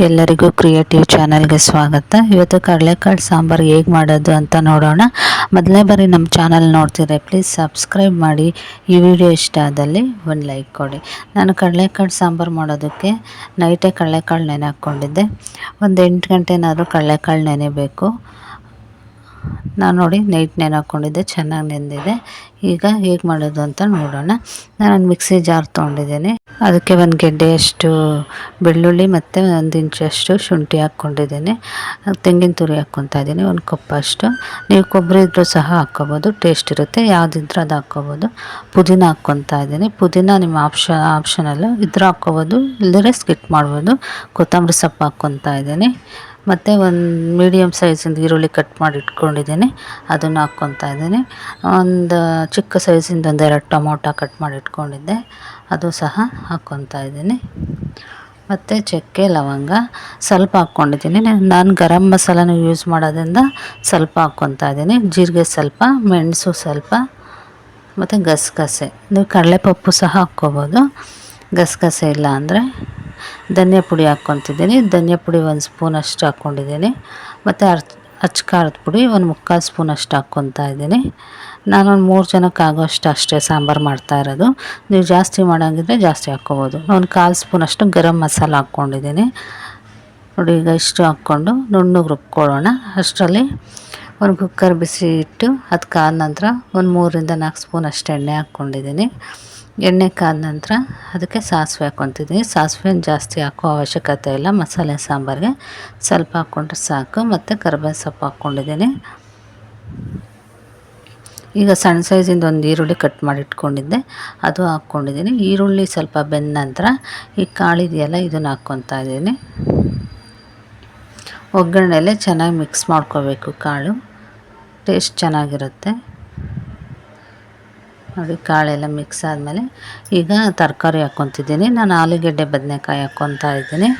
ಎಲ್ಲರಿಗೂ ಕ್ರಿಯೇಟಿವ್ ಚಾನಲ್ಗೆ ಸ್ವಾಗತ. ಇವತ್ತು ಕಡಲೆಕಾಳು ಸಾಂಬಾರು ಹೇಗೆ ಮಾಡೋದು ಅಂತ ನೋಡೋಣ. ಮೊದಲನೇ ಬಾರಿ ನಮ್ಮ ಚಾನಲ್ ನೋಡ್ತಿದ್ರೆ ಪ್ಲೀಸ್ ಸಬ್ಸ್ಕ್ರೈಬ್ ಮಾಡಿ. ಈ ವಿಡಿಯೋ ಇಷ್ಟ ಆದಲ್ಲಿ ಒಂದು ಲೈಕ್ ಕೊಡಿ. ನಾನು ಕಡಲೆಕಾಳು ಸಾಂಬಾರು ಮಾಡೋದಕ್ಕೆ ನೈಟೇ ಕಡಲೆಕಾಳು ನೆನೆ ಹಾಕ್ಕೊಂಡಿದ್ದೆ. ಒಂದು ಎಂಟು ಗಂಟೆನಾದರೂ ಕಡಲೆಕಾಳು ನೆನೆಬೇಕು. ನಾನು ನೋಡಿ ನೈಟ್ ನೆನೆ ಹಾಕ್ಕೊಂಡಿದ್ದೆ ಚೆನ್ನಾಗಿ ನೆಂದಿದೆ. ಈಗ ಹೇಗೆ ಮಾಡೋದು ಅಂತ ನೋಡೋಣ. ನಾನೊಂದು ಮಿಕ್ಸಿ ಜಾರ್ ತೊಗೊಂಡಿದ್ದೀನಿ. ಅದಕ್ಕೆ ಒಂದು ಗೆಡ್ಡೆಯಷ್ಟು ಬೆಳ್ಳುಳ್ಳಿ ಮತ್ತು ಒಂದು ಇಂಚಷ್ಟು ಶುಂಠಿ ಹಾಕ್ಕೊಂಡಿದ್ದೀನಿ ತೆಂಗಿನ ತುರಿ ಹಾಕ್ಕೊತಾ ಇದ್ದೀನಿ, ಒಂದು ಕಪ್ಪಷ್ಟು ನೀವು ಕೊಬ್ಬರಿ ಇದ್ದರೂ ಸಹ ಹಾಕ್ಕೋಬೋದು ಟೇಸ್ಟ್ ಇರುತ್ತೆ. ಯಾವುದಿದ್ರೂ ಅದು ಹಾಕ್ಕೋಬೋದು. ಪುದೀನ ಹಾಕ್ಕೊತಾ ಇದ್ದೀನಿ. ಪುದೀನ ನಿಮ್ಮ ಆಪ್ಷ ಆಪ್ಷನಲ್ಲು ಇದ್ರೂ ಹಾಕ್ಕೋಬೋದು ಇಲ್ಲದ್ರೆ ಸ್ಕಿಟ್ ಮಾಡ್ಬೋದು. ಕೊತ್ತಂಬರಿ ಸೊಪ್ಪು ಹಾಕ್ಕೊತಾ ಇದ್ದೀನಿ. ಮತ್ತು ಒಂದು ಮೀಡಿಯಮ್ ಸೈಜಿಂದು ಈರುಳ್ಳಿ ಕಟ್ ಮಾಡಿ ಇಟ್ಕೊಂಡಿದ್ದೀನಿ. ಅದನ್ನು ಹಾಕ್ಕೊತಾ ಇದ್ದೀನಿ. ಒಂದು ಚಿಕ್ಕ ಸೈಜಿಂದು ಒಂದು ಎರಡು ಟೊಮೊಟೊ ಕಟ್ ಮಾಡಿ ಇಟ್ಕೊಂಡಿದ್ದೆ. ಅದು ಸಹ ಹಾಕ್ಕೊತಾ ಇದ್ದೀನಿ. ಮತ್ತು ಚಕ್ಕೆ, ಲವಂಗ ಸ್ವಲ್ಪ ಹಾಕ್ಕೊಂಡಿದ್ದೀನಿ. ನಾನು ಗರಂ ಮಸಾಲನೂ ಯೂಸ್ ಮಾಡೋದ್ರಿಂದ ಸ್ವಲ್ಪ ಹಾಕ್ಕೊತಾ ಇದ್ದೀನಿ. ಜೀರಿಗೆ ಸ್ವಲ್ಪ, ಮೆಣಸು ಸ್ವಲ್ಪ, ಮತ್ತು ಗಸಗಸೆ. ನೀವು ಕಡಲೆಪಪ್ಪು ಸಹ ಹಾಕ್ಕೋಬೋದು. ಗಸಗಸೆ ಇಲ್ಲ ಅಂದರೆ ಧನಿಯಾ ಪುಡಿ ಹಾಕ್ಕೊತಿದ್ದೀನಿ. ಧನಿಯಾ ಪುಡಿ ಒಂದು ಸ್ಪೂನ್ ಅಷ್ಟು ಹಾಕ್ಕೊಂಡಿದ್ದೀನಿ. ಮತ್ತು ಅರ್ಚ್ ಅಚ್ಚ ಖಾರದ ಪುಡಿ ಒಂದು ಮುಕ್ಕಾಲು ಸ್ಪೂನ್ ಅಷ್ಟು ಹಾಕ್ಕೊತಾ ಇದ್ದೀನಿ. ನಾನೊಂದು ಮೂರು ಜನಕ್ಕೆ ಆಗೋಷ್ಟು ಅಷ್ಟೇ ಸಾಂಬಾರು ಮಾಡ್ತಾ ಇರೋದು. ನೀವು ಜಾಸ್ತಿ ಮಾಡೋಂಗಿದ್ರೆ ಜಾಸ್ತಿ ಹಾಕ್ಕೋಬೋದು. ಒಂದು ಕಾಲು ಸ್ಪೂನ್ ಅಷ್ಟು ಗರಂ ಮಸಾಲ ಹಾಕ್ಕೊಂಡಿದ್ದೀನಿ. ನೋಡಿ ಈಗ ಇಷ್ಟು ಹಾಕ್ಕೊಂಡು ನುಣ್ಣಗೆ ರುಬ್ಕೊಳ್ಳೋಣ. ಅಷ್ಟರಲ್ಲಿ ಒಂದು ಕುಕ್ಕರ್ ಬಿಸಿ ಇಟ್ಟು ಅದು ಕಾದ ನಂತರ ಒಂದು ಮೂರರಿಂದ ನಾಲ್ಕು ಸ್ಪೂನ್ ಅಷ್ಟು ಎಣ್ಣೆ ಹಾಕ್ಕೊಂಡಿದ್ದೀನಿ. ಎಣ್ಣೆ ಕಾದ ನಂತರ ಅದಕ್ಕೆ ಸಾಸಿವೆ ಹಾಕ್ಕೊತಿದ್ದೀನಿ. ಸಾಸಿವೆ ಜಾಸ್ತಿ ಹಾಕೋ ಅವಶ್ಯಕತೆ ಇಲ್ಲ. ಮಸಾಲೆ ಸಾಂಬಾರಿಗೆ ಸ್ವಲ್ಪ ಹಾಕ್ಕೊಂಡ್ರೆ ಸಾಕು. ಮತ್ತು ಕರ್ಬೇವು ಸೊಪ್ಪು ಹಾಕ್ಕೊಂಡಿದ್ದೀನಿ. ಈಗ ಸಣ್ಣ ಸೈಜಿಂದ ಒಂದು ಈರುಳ್ಳಿ ಕಟ್ ಮಾಡಿ ಇಟ್ಕೊಂಡಿದ್ದೆ. ಅದು ಹಾಕ್ಕೊಂಡಿದ್ದೀನಿ. ಈರುಳ್ಳಿ ಸ್ವಲ್ಪ ಬೆಂದ ನಂತರ ಈ ಕಾಳಿದೆಯಲ್ಲ ಇದನ್ನು ಹಾಕ್ಕೊತಾ ಇದ್ದೀನಿ. ಒಗ್ಗರಣೆಲೆ ಚೆನ್ನಾಗಿ ಮಿಕ್ಸ್ ಮಾಡ್ಕೋಬೇಕು ಕಾಳು. ಟೇಸ್ಟ್ ಚೆನ್ನಾಗಿರುತ್ತೆ. ನೋಡಿ, ಕಾಳೆಲ್ಲ ಮಿಕ್ಸ್ ಆದಮೇಲೆ ಈಗ ತರಕಾರಿ ಹಾಕ್ಕೊತಿದ್ದೀನಿ. ನಾನು ಆಲೂಗೆಡ್ಡೆ, ಬದನೆಕಾಯಿ ಹಾಕ್ಕೊತಾ ಇದ್ದೀನಿ.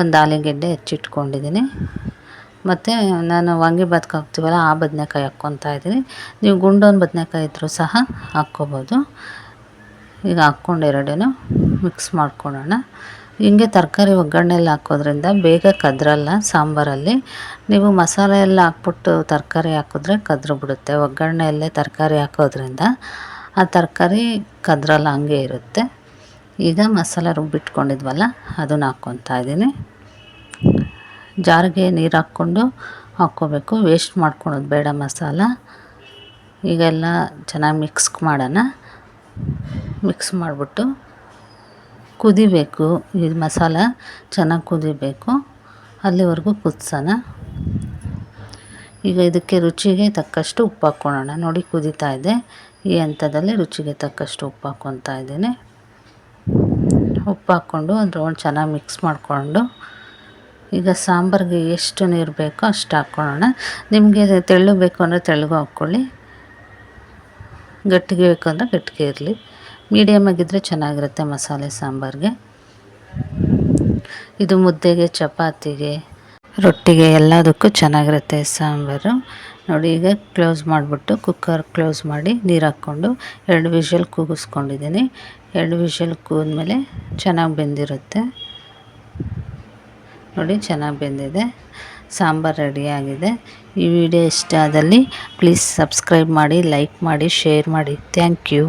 ಒಂದು ಆಲೂಗೆಡ್ಡೆ ಹೆಚ್ಚಿಟ್ಕೊಂಡಿದ್ದೀನಿ. ಮತ್ತು ನಾನು ವಾಂಗಿಭಾತ್ಗೆ ಹಾಕ್ತೀವಲ್ಲ, ಆ ಬದನೆಕಾಯಿ ಹಾಕ್ಕೊತಾ ಇದ್ದೀನಿ. ನೀವು ಗುಂಡೊಂದು ಬದನೆಕಾಯಿ ಇದ್ದರೂ ಸಹ ಹಾಕ್ಕೋಬೋದು. ಈಗ ಹಾಕ್ಕೊಂಡು ಎರಡೂ ಮಿಕ್ಸ್ ಮಾಡ್ಕೊಳ್ಳೋಣ. ಹಿಂಗೆ ತರಕಾರಿ ಒಗ್ಗರಣೆಯಲ್ಲಿ ಹಾಕೋದ್ರಿಂದ ಬೇಗ ಕದ್ರಲ್ಲ ಸಾಂಬಾರಲ್ಲಿ. ನೀವು ಮಸಾಲೆ ಎಲ್ಲ ಹಾಕ್ಬಿಟ್ಟು ತರಕಾರಿ ಹಾಕಿದ್ರೆ ಕದ್ರು ಬಿಡುತ್ತೆ. ಒಗ್ಗರಣೆಯಲ್ಲೇ ತರಕಾರಿ ಹಾಕೋದ್ರಿಂದ ಆ ತರಕಾರಿ ಕದ್ರಲ್ಲ ಹಂಗೆ ಇರುತ್ತೆ. ಈಗ ಮಸಾಲೆ ರುಬ್ಬಿಟ್ಕೊಂಡಿದ್ವಲ್ಲ ಅದನ್ನು ಹಾಕ್ಕೊತಾ ಇದ್ದೀನಿ. ಜಾರಿಗೆ ನೀರು ಹಾಕ್ಕೊಂಡು ಹಾಕ್ಕೋಬೇಕು. ವೇಸ್ಟ್ ಮಾಡ್ಕೊಳೋದು ಬೇಡ ಮಸಾಲ. ಈಗೆಲ್ಲ ಚೆನ್ನಾಗಿ ಮಿಕ್ಸ್ ಮಾಡೋಣ. ಮಿಕ್ಸ್ ಮಾಡಿಬಿಟ್ಟು ಕುದಿಬೇಕು, ಈ ಮಸಾಲ ಚೆನ್ನಾಗಿ ಕುದಿಬೇಕು. ಅಲ್ಲಿವರೆಗೂ ಕುದಿಸೋಣ. ಈಗ ಇದಕ್ಕೆ ರುಚಿಗೆ ತಕ್ಕಷ್ಟು ಉಪ್ಪು ಹಾಕ್ಕೊಳ್ಳೋಣ. ನೋಡಿ, ಕುದೀತಾ ಇದೆ. ಈ ಹಂತದಲ್ಲಿ ರುಚಿಗೆ ತಕ್ಕಷ್ಟು ಉಪ್ಪು ಹಾಕ್ಕೊತಾ ಇದ್ದೀನಿ. ಉಪ್ಪು ಹಾಕ್ಕೊಂಡು ಒಂದು ರೌಂಡ್ ಚೆನ್ನಾಗಿ ಮಿಕ್ಸ್ ಮಾಡಿಕೊಂಡು, ಈಗ ಸಾಂಬಾರಿಗೆ ಎಷ್ಟು ನೀರು ಬೇಕೋ ಅಷ್ಟು ಹಾಕ್ಕೊಳ್ಳೋಣ. ನಿಮಗೆ ತೆಳ್ಳು ಬೇಕು ಅಂದರೆ ತೆಳ್ಳಗೂ ಹಾಕ್ಕೊಳ್ಳಿ. ಗಟ್ಟಿಗೆ ಬೇಕು ಅಂದರೆ ಗಟ್ಟಿಗೆ ಇರಲಿ. ಮೀಡಿಯಮ್ ಆಗಿದ್ದರೆ ಚೆನ್ನಾಗಿರುತ್ತೆ ಮಸಾಲೆ ಸಾಂಬಾರಿಗೆ. ಇದು ಮುದ್ದೆಗೆ, ಚಪಾತಿಗೆ, ರೊಟ್ಟಿಗೆ ಎಲ್ಲದಕ್ಕೂ ಚೆನ್ನಾಗಿರುತ್ತೆ ಸಾಂಬಾರು. ನೋಡಿ, ಈಗ ಕ್ಲೋಸ್ ಮಾಡಿಬಿಟ್ಟು ಕುಕ್ಕರ್ ಕ್ಲೋಸ್ ಮಾಡಿ ನೀರು ಹಾಕ್ಕೊಂಡು ಎರಡು ವಿಷಲ್ ಕೂಗಿಸ್ಕೊಂಡಿದ್ದೀನಿ. ಎರಡು ವಿಷಲ್ ಕೂದ್ಮೇಲೆ ಚೆನ್ನಾಗಿ ಬೆಂದಿರುತ್ತೆ. ನೋಡಿ, ಚೆನ್ನಾಗಿ ಬೆಂದಿದೆ. ಸಾಂಬಾರು ರೆಡಿಯಾಗಿದೆ ಈ ವಿಡಿಯೋ ಇಷ್ಟ ಆದಲ್ಲಿ ಪ್ಲೀಸ್ ಸಬ್ಸ್ಕ್ರೈಬ್ ಮಾಡಿ ಲೈಕ್ ಮಾಡಿ ಶೇರ್ ಮಾಡಿ. Thank you